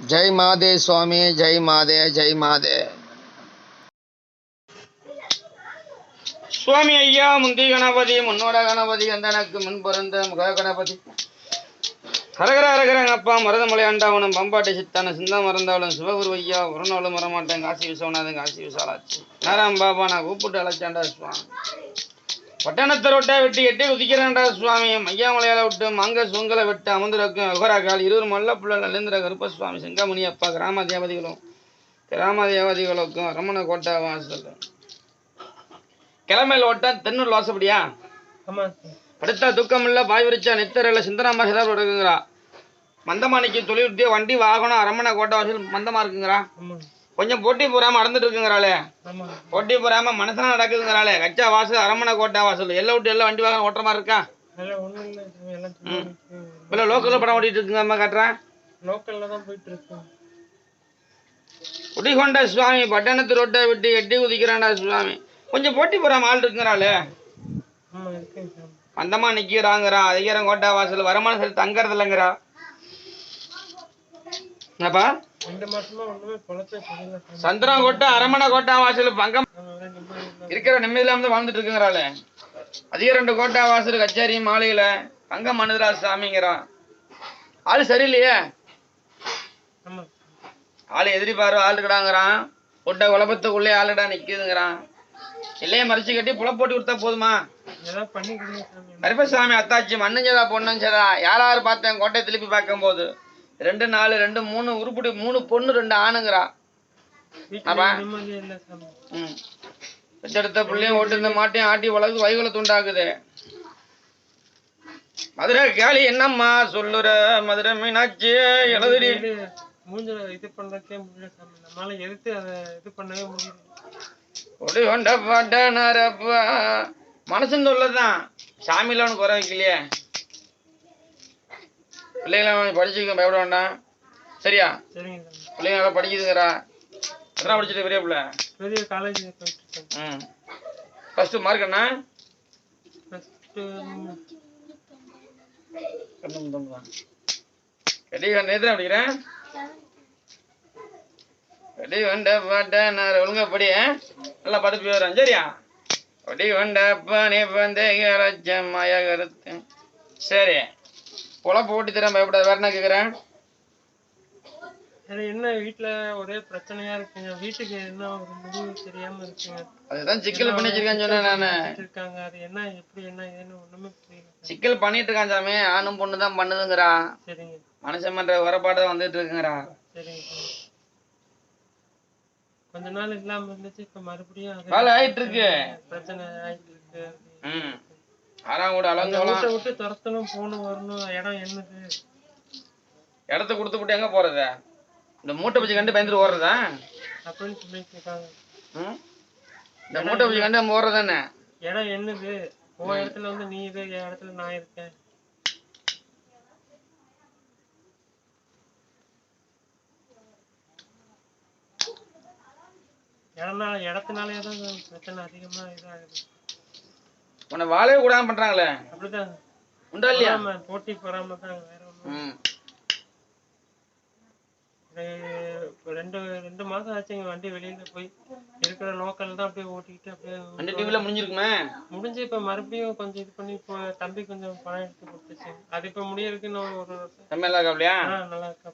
ஜெய் மாதே சுவாமி ஜெய் மாதே ஜெய் மாதே. சுவாமி ஐயா முந்தி கணபதி முன்னோட கணபதி அந்தனுக்கு முன் பிறந்த முக கணபதி. ஹரகர ஹரகரங்க அப்பா மருதமலை ஆண்டாவனம் பம்பாட்டி சித்தான சிந்தா மறந்தாலும் சிவகுரு ஐயா ஒரு நாளும் வரமாட்டேன் காசி விசவனாதன் காசி விசாலாச்சு நேரம் பாபா நான் கூப்பிட்டு அழைச்சாண்டா சுவாமி. பட்டணத்தை ரொட்டை வெட்டி எட்டி குதிக்கிறான்டா சுவாமி. மையாமலையால விட்டு மங்க சுங்கலை விட்டு அமர்ந்திருக்கும் அகராக்கால் இருவர் மல்ல புள்ள நலேந்திர கருப்பசுவாமி செங்கமணி அப்பா கிராம தேவதைகளும் கிராம தேவதைகளுக்கும் ரமண கோட்டா வாசல். கிழமையில் ஓட்டம் தென்னூர் வாசப்படியா? படுத்தா தூக்கம் இல்ல பாய் விரிச்சா நித்தரில் சிந்தனாமா சிதாபுரம் இருக்குங்கிறா மந்தமானிக்கு தொழில் வண்டி வாகனம் அரமணை கோட்டை வாசல் மந்தமா இருக்குங்கிறா? கொஞ்சம் போட்டி போறாம நடந்துட்டு இருக்குங்கிறாளே போட்டி போறாம மனசனா நடக்குதுங்கிறாளே. கச்சா வாசல் அரமணை கோட்டை வாசல் எல்லாம் விட்டு எல்லாம் வண்டி வாகனம் ஓட்டுற மாதிரி இருக்கா? இல்ல லோக்கலில் படம் ஓட்டிட்டு இருக்குங்க அம்மா காட்டுறேன் லோக்கல்ல தான் போயிட்டு இருக்கோம் குடிகொண்ட சுவாமி பட்டணத்து ரோட்டை விட்டு எட்டி குதிக்கிறான்டா சுவாமி. கொஞ்சம் போட்டி போறாம ஆள் இருக்குங்கிறாளே. மந்தமா நிக்கிறாங்கிறா அதிகாரம் கோட்டை வாசல் வருமானம் சரி தங்கறது இல்லைங்கிறா என்னப்பா? ரெண்டு மாசமா ஒண்ணுமே பொழப்பே சந்திரன் கோட்டை அரமணை கோட்டை வாசல் பங்கம். இருக்கிற நிம்மதியில வந்து வாழ்ந்துட்டு இருக்குங்கிறாளே அதிக ரெண்டு கோட்டை வாசல் கச்சேரி மாலையில பங்கம் மனுதரா சாமிங்கிறான். ஆளு சரியில்லையே? ஆள் எதிரி பாரு ஆள் இருக்காங்கிறான் கொட்டை குழப்பத்துக்குள்ளே ஆளுடா நிக்குதுங்கிறான். இல்லையே மறைச்சு கட்டி புல போட்டு கொடுத்தா போதுமா? கருப்பசாமி அத்தாச்சி மண்ணுஞ்சதா பொண்ணுஞ்சதா யார் யார் பார்த்தேன் கோட்டை திருப்பி பார்க்கும்போது ரெண்டு நாலு ரெண்டு மூணு உருப்படி மூணு பொண்ணு ரெண்டு ஆணுங்கிறா. வீட்டுல ஆமா. நிம்மதியே இல்ல சாமி. ம். பெற்றெடுத்த பிள்ளையும் ஓட்டு இந்த மாட்டையும் ஆட்டி வளர்த்து வைகுல துண்டாக்குது. மதுரை கேளி என்னம்மா சொல்லுற? மதுரை மீனாட்சி எழுதுடி. மூஞ்சில இது பண்றதுக்கே முடியல சாமி. நம்மளால எதிர்த்து அதை இது பண்ணவே முடியல. ஒடி கொண்ட பாட்ட மனசுன்னு உள்ளதுதான் சாமியில ஒன்று குறை வைக்கலையே. பிள்ளைங்களை படிச்சுக்க பயப்பட வேண்டாம். சரியா? பிள்ளைங்க நல்லா படிக்குதுங்கிறா. என்ன படிச்சுட்டு பெரிய பிள்ளை? பெரிய காலேஜ் ம். ஃபஸ்ட்டு மார்க் என்ன? படிக்கிறேன்? கடி வண்ட பாட்ட நான் ஒழுங்கா படி? நல்லா படிப்பு வரேன் சரியா? ஒடி வண்ட பானி பந்தே லட்சம் மாய கருத்து சரி. பொழப்பு ஓட்டி தரேன் பயப்படாத. வேற என்ன கேட்குறேன் சரி என்ன வீட்ல ஒரே பிரச்சனையா இருக்குங்க. வீட்டுக்கு என்ன ஒரு முடிவு தெரியாம இருக்குங்க. அதுதான் சிக்கல் பண்ணி வச்சிருக்கேன்னு சொன்னேன் நான். இருக்காங்க. அது என்ன எப்படி என்ன ஏதுன்னு ஒண்ணுமே புரியல. சிக்கல் பண்ணிட்டு இருக்கான் சாமி. ஆணும் பொண்ணு தான் பண்ணுதுங்கிறா. சரிங்க. மனுஷன் பண்ற வரப்பாடு தான் வந்துட்டு இருக்குங்கிறா. சரிங்க. கொஞ்ச நாள் இல்லாம இருந்துச்சு. இப்ப மறுபடியும் வேலை ஆயிட்டு இருக்கு. பிரச்சனை ஆயிட்டு இருக்கு. ஆறாம் கூட அளவுக்கு வீட்டை துரத்தணும் போகணும் வரணும் இடம் என்னது? இடத்த கொடுத்து விட்டு எங்க போறது? இந்த மூட்டை பிடிச்சி கண்டு பயந்துட்டு ஓடுறதா? அப்படின்னு சொல்லிட்டு இருக்காங்க ம்? இந்த மூட்டை பிடிச்சி கண்டு நம்ம ஓடுறது தானே இடம் என்னது? உன் இடத்துல வந்து நீ இரு என் இடத்துல நான் இருக்கேன். இடம்னால இடத்துனாலே தான் பிரச்சனை அதிகமா இதாகுது. உன்னை வாழவே கூடாம பண்றாங்களே. அப்படிதான். உண்டா இல்லையா? போட்டி பொறாம தான் வேற ஒண்ணும் ம். இது இப்ப ரெண்டு ரெண்டு மாசம் ஆச்சு எங்க வண்டி வெளியில போய் இருக்கிற லோக்கல் தான் அப்படியே ஓட்டிக்கிட்டு அப்படியே ரெண்டு டிவில முடிஞ்சிருக்குமே? முடிஞ்சு இப்ப மறுபடியும் கொஞ்சம் இது பண்ணி இப்போ தம்பி கொஞ்சம் பணம் எடுத்து கொடுத்துச்சு. அது இப்ப முடியறதுக்கு இன்னும் ஒரு வருஷம். தம்பி நல்லா இருக்காப்லையா நல்லா இருக்கா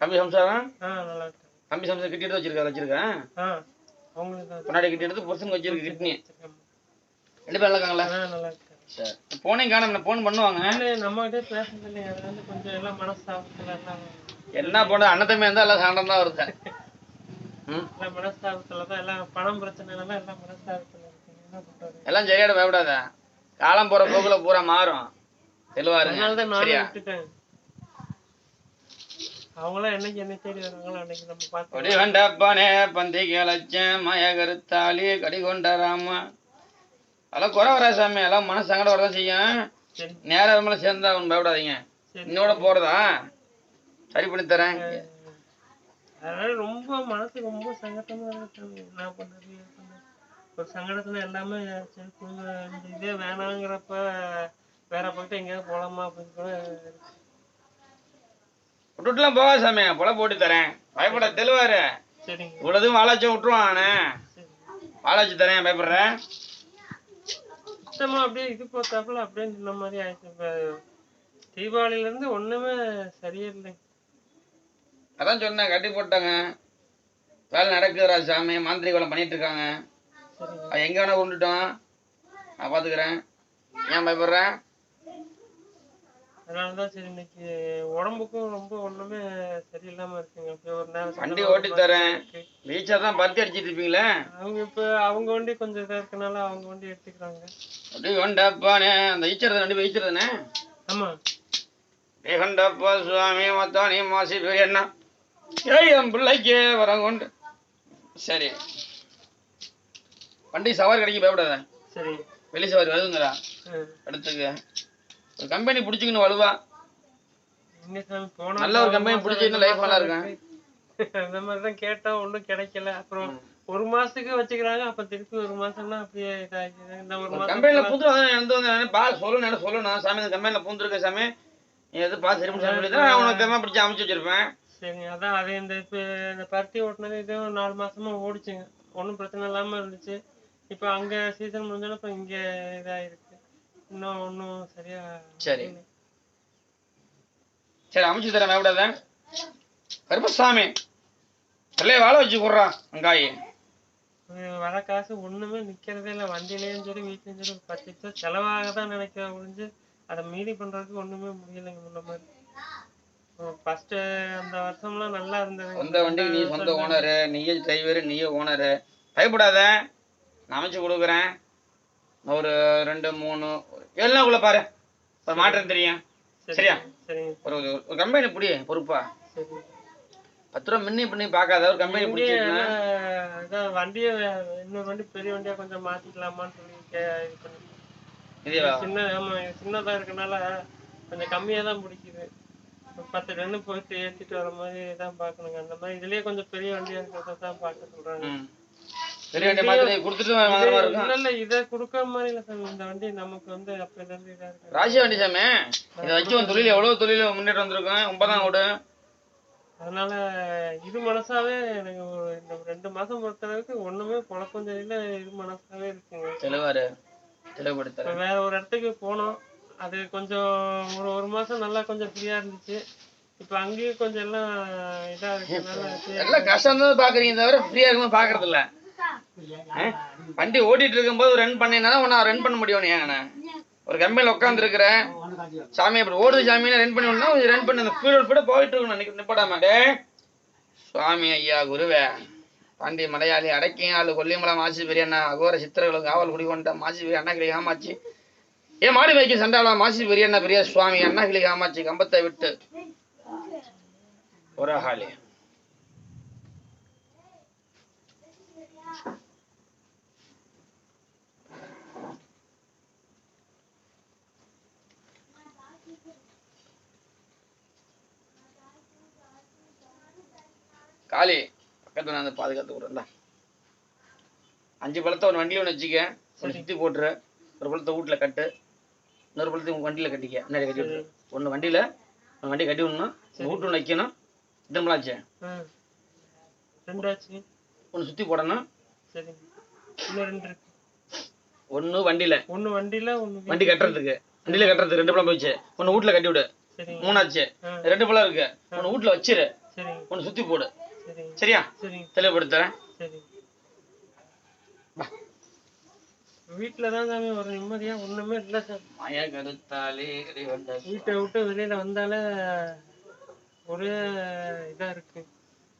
தம்பி சம்சாரம் ஆ நல்லா இருக்கா. தம்பி சம்சாரம் கிட்டி எடுத்து வச்சிருக்கா வச்சிருக்கேன் அவங்களுக்கு முன்னாடி கிட்டி எடுத்து புருஷனுக்கு வச்சிருக்கு கிட்னி. ரெண்டு பேர் நல்லா இருக்காங்களா சரி. போனே காணும் போன் பண்ணுவாங்க. நம்ம கிட்ட பேசுறது இல்லையா அது வந்து கொஞ்சம் எல்லாம் மனஸ்தாபத்துல எல்லாம் என்ன போன அண்ணத்தமே இருந்தா எல்லாம் சண்டம் தான் வருது. எல்லாம் மனஸ்தாபத்துல தான் எல்லாம் பணம் பிரச்சனை எல்லாம் எல்லாம் மனஸ்தாபத்துல இருக்குங்க. என்ன பண்றது? எல்லாம் ஜெயிட பயப்படாத. காலம் போற போக்குல பூரா மாறும். நானும் சரியா? அவங்களாம் என்னைக்கு என்ன தேடி வராங்களோ அன்னைக்கு நம்ம பார்த்து கொடி கொண்டப்பனே பந்தி கிளச்சேன் மய கருத்தாளி கடி கொண்ட ராம. அதெல்லாம் குறை வரா சாமி. எல்லாம் மனசு சங்கடம் வரதான் செய்யும் நேரம் மேல சேர்ந்தா ஒன்றும் பயப்படாதீங்க. இன்னோட போறதா? சரி பண்ணி தரேன். அதனால ரொம்ப மனசு ரொம்ப சங்கடமா இருக்கு என்ன பண்றது. ஒரு சங்கடத்துல எல்லாமே சரி இதே வேணாங்கிறப்ப வேற பக்கத்து எங்கேயாவது போலாமா அப்படின்னு கூட. விட்டுட்டுலாம் போகாத சாமி. புல போட்டு தரேன். பயப்பட தெளிவாரு இவ்வளோதும் வாழாச்சும் விட்டுருவான் வாழாச்சு தரேன் பயப்படுறேன். சுத்தமா அப்படியே இது போத்தாப்புல அப்படியே நின்ன மாதிரி ஆயிடுச்சு. இப்ப தீபாவளியில இருந்து ஒண்ணுமே சரியே இல்லை அதான் சொன்னேன் கட்டி போட்டாங்க. வேலை நடக்குதுடா சாமி மாந்திரிக வேலை பண்ணிட்டு இருக்காங்க. எங்க வேணா கொண்டுட்டோம் நான் பாத்துக்கிறேன். ஏன் பயப்படுறேன் அதனாலதான் சரி இன்னைக்கு உடம்புக்கும் ரொம்ப ஒண்ணுமே சரியில்லாம இருக்குங்க. ஒரு நேரம் வண்டி ஓட்டி தரேன். ரீச்சாக தான் பருத்தி அடிச்சிட்டு இருப்பீங்களே? அவங்க இப்ப அவங்க வண்டி கொஞ்சம் இதா இருக்கனால அவங்க வண்டி எடுத்துக்கிறாங்க. அப்படியே கொண்டப்பானே அந்த ஈச்சர் ரெண்டு பேர் ஈச்சர் தானே ஆமா கொண்டப்பா சுவாமி மத்தானி மாசி பெரிய அண்ணா. ஏய் என் பிள்ளைக்கு வரம் கொண்டு. சரி. வண்டி சவாரி கிடைக்க பயப்படாத. சரி. வெளி சவாரி வருதுங்கடா. ம். எடுத்துக்க ஒரு கம்பெனி பிடிச்சிக்கணும் வலுவா? நல்ல ஒரு பிடிச்சிருந்து ரெண்டு life நல்லா மாசம் இருக்கு. அந்த மாதிரிதான் கேட்டோம் ஒண்ணும் கிடைக்கல. அப்புறம் ஒரு மாசத்துக்கு வச்சுக்கிறாங்க அப்ப திருப்பி ஒரு மாசம்னா அப்படியே இதாகிடுது ஒரு மாசம் கம்பெனில பூந்து வந்து எந்த வந்து பா சொல்லணும் என்ன சொல்லணும் சாமி இந்த கம்பெனில பூந்துருக்க சாமி. நீ எது பார்த்து சரி தான் உனக்கு பிடிச்சி அமைச்சு வச்சிருப்பேன். சரி அதான் அது இந்த இப்ப இந்த பருத்தி ஓட்டுனது இதே ஒரு நாலு மாசமா ஓடிச்சுங்க. ஒண்ணும் பிரச்சனை இல்லாம இருந்துச்சு. இப்ப அங்க சீசன் முடிஞ்சாலும் இப்ப இங்க இதாயிருக்கு. இன்னும் ஒண்ணும் சரியா சரி. சரி அமைச்சு தரேன் பயப்படாத கருப்பசாமி பிள்ளைய வாழ வச்சு கொடுறான் வெங்காயி. வர காசு ஒண்ணுமே நிக்கிறதே இல்ல. வண்டியிலயும் சரி வீட்லயும் சரி பத்து லட்சம் செலவாக தான் நினைக்கிறேன் ஒழிஞ்சு அதை மீறி பண்றதுக்கு ஒண்ணுமே முடியலைங்க முன்ன மாதிரி. ஃபர்ஸ்ட் அந்த வருஷம்லாம் நல்லா இருந்தது. சொந்த வண்டிக்கு நீ சொந்த ஓனரு நீயே டிரைவரு நீயே ஓனரு. பயப்படாத. நான் அமைச்சு கொடுக்குறேன். ஒரு ரெண்டு மூணு ஏழு நாளுக்குள்ள பாரு. ஒரு மாற்றம் தெரியும். சரியா? ஒரு ஒரு- கம்பெனி பிடி பொறுப்பா. பத்து ரூபா முன்னே பண்ணி பார்க்காத ஒரு கம்பெனி எல்லாம் இதான் வண்டியை இன்னொரு வண்டி பெரிய வண்டியா கொஞ்சம் மாத்திக்கலாமான்னு சொல்லி இது பண்ணி. சின்ன ஆமா சின்னதா இருக்கனால கொஞ்சம் கம்மியா தான் பிடிக்குது. பத்து டன்னு போயிட்டு ஏத்திட்டு வர மாதிரி தான் பார்க்கணுங்க. அந்த மாதிரி இதுலயே கொஞ்சம் பெரிய வண்டியா இருக்கிறத தான் பார்க்க சொல்றாங்க. ராசி வண்டி சாமி? இதை வச்சு உன் தொழில் எவ்வளவு தொழில் முன்னேற்றம் வந்திருக்கும்? ஒன்பதாம் வீடு அதனால இது மனசாவே எனக்கு இந்த ரெண்டு மாசம் பொறுத்தளவுக்கு ஒண்ணுமே குழப்பம் தெரியல இது மனசாவே இருக்குங்க. தெளிவாரு. தெளிவுபடுத்துறேன். இப்ப வேற ஒரு இடத்துக்கு போனோம். அது கொஞ்சம் ஒரு ஒரு மாசம் நல்லா கொஞ்சம் ஃப்ரீயா இருந்துச்சு. இப்ப அங்கேயும் கொஞ்சம் எல்லாம் இதா இருக்கனால சரி, எல்லாம் கஷ்டம் தான் பாக்குறீங்க தவிர ஃப்ரீயா இருக்கும்போது பாக்குறது இல்ல? வண்டி ஓட்டிட்டு இருக்கும்போது ரன் பண்ணினா உன்னை ரன் பண்ண முடியும் ஏங்கண்ணே. ஒரு கம்பெனியில உட்காந்து இருக்கிறேன் சாமி அப்படி ஓடுது சாமின்னு ரன் பண்ணி விடணும் ரன் பண்ணி. அந்த ஸ்பீட் கூட போயிட்டு இருக்கணும். நிக்க- நிப்பாடாம டே. சுவாமி ஐயா குருவே. பாண்டி மலையாளி அடக்கிய ஆளு கொல்லிமலை மாசி பெரியண்ணா அகோர சித்திரர்களுக்கு காவல் குடிகொண்ட மாசி பெரிய அண்ணாகிளி காமாச்சி ஏன் மாடி வைக்க சண்டாளா மாசி பெரியண்ணா பெரிய சுவாமி அண்ணாகிளி காமாச்சி கம்பத்தை விட்டு. ஒரு ஹாலி காளி பக்கத்துல நான் பாதுகாத்து விடுறேன்டா அஞ்சு பழத்தை ஒரு வண்டியில ஒன்று வச்சுக்க. ஒன்று சுத்தி போட்டுரு. ஒரு பழத்தை வீட்டுல கட்டு. இன்னொரு பழத்தை உங்க வண்டியில கட்டிக்க. முன்னாடி கட்டி விட்டுரு. ஒன்று வண்டியில ஒன்று வண்டி கட்டி விடணும். வீட்டு ஒன்று வைக்கணும். இதெல்லாச்சு ஆ. ரெண்டாச்சு ஒன்று சுத்தி போடணும். ஒன்று வண்டியில. ஒண்ணு வண்டியில வண்டி கட்டுறதுக்கு. வண்டியில கட்டுறதுக்கு ரெண்டு பழம் போயிடுச்சு ஒன்று வீட்டுல கட்டி விடு. மூணாச்சு. ரெண்டு பழம் இருக்கு. ஒன்று வீட்டுல வச்சிரு. ஒன்று சுத்தி போடு. சரியா? தெளிவுபடுத்துறேன். சரி வீட்டுல தான் சாமி ஒரு நிம்மதியா ஒண்ணுமே இல்ல சாமி மய கருத்தாலே வீட்டை விட்டு வெளியில வந்தாலே ஒரே இதா இருக்கு.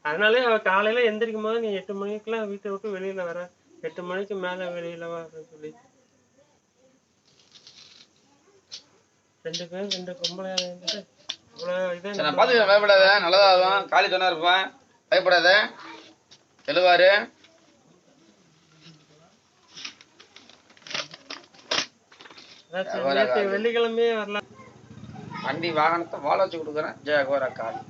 அதனாலே அவ காலையில எந்திரிக்கும் போது நீ எட்டு மணிக்கெல்லாம் வீட்டை விட்டு வெளியில வர. எட்டு மணிக்கு மேல வெளியில வா அப்படின்னு சொல்லி. ரெண்டு பேரும் ரெண்டு பொம்பளை இவ்வளவு இதா சரி நான் பார்த்துக்கிறேன் பயப்படாத. நல்லதாகும் காலி துணை இருப்பேன் பயப்படாத. நேத்து வெள்ளிக்கிழமையே வரலாம் வண்டி வாகனத்தை வாழ வச்சு கொடுக்குறேன். ஜெய கோரா. காலி